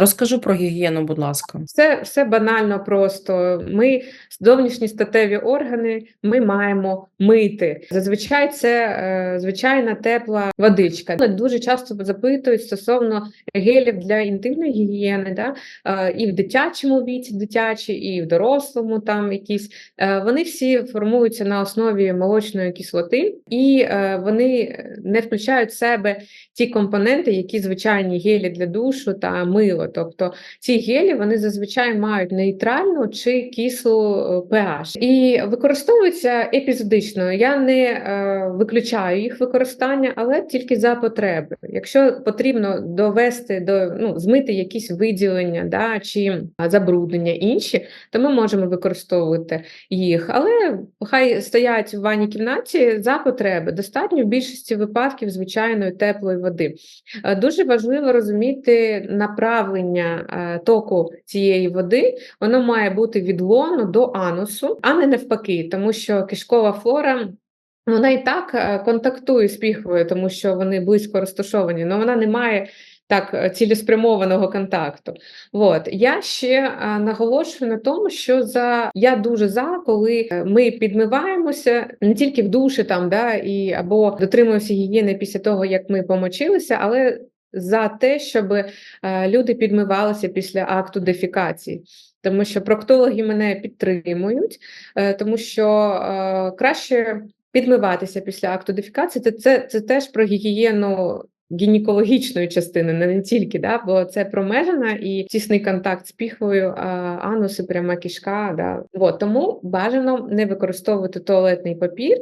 Розкажи про гігієну, будь ласка. Все, все банально просто. Ми зовнішні статеві органи ми маємо мити. Зазвичай це е, звичайна тепла водичка. Дуже часто запитують стосовно гелів для інтимної гігієни, да? е, і в дитячому віці, дитячі, і в дорослому там якісь. Е, вони всі формуються на основі молочної кислоти, і е, вони не включають в себе ті компоненти, які звичайні гелі для душу та мило. Тобто ці гелі вони зазвичай мають нейтральну чи кислу е, pH. і використовуються епізодично. Я не е, виключаю їх використання, але тільки за потреби. Якщо потрібно довести до ну, змити якісь виділення да, чи забруднення інші, то ми можемо використовувати їх. Але хай стоять в ванній кімнаті за потреби. Достатньо в більшості випадків звичайної теплої води. Е, Дуже важливо розуміти направлення е, току цієї води. Воно має бути від лону до анусу, а не навпаки, тому що кишкова флора. Вона і так е, контактує з піхвою, тому що вони близько розташовані, але вона не має так е, цілеспрямованого контакту. От я ще наголошую на тому, що за я дуже за, коли ми підмиваємося не тільки в душі там, да, і або дотримуємося гігієни після того, як ми помочилися, але за те, щоб е, люди підмивалися після акту дефікації. Тому що проктологи мене підтримують, е, тому що е, краще підмиватися після акту дефікації. Це, це, це теж про гігієну гінекологічної частини, не, тільки, да, бо це промежена і тісний контакт з піхвою, анус пряма кишка. Да. От, тому бажано не використовувати туалетний папір,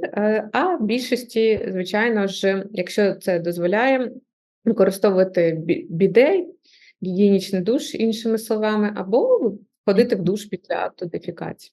а більшості, звичайно ж, якщо це дозволяє, використовувати бідей, гігієнічний душ, іншими словами, або ходити в душ після акту дефікації.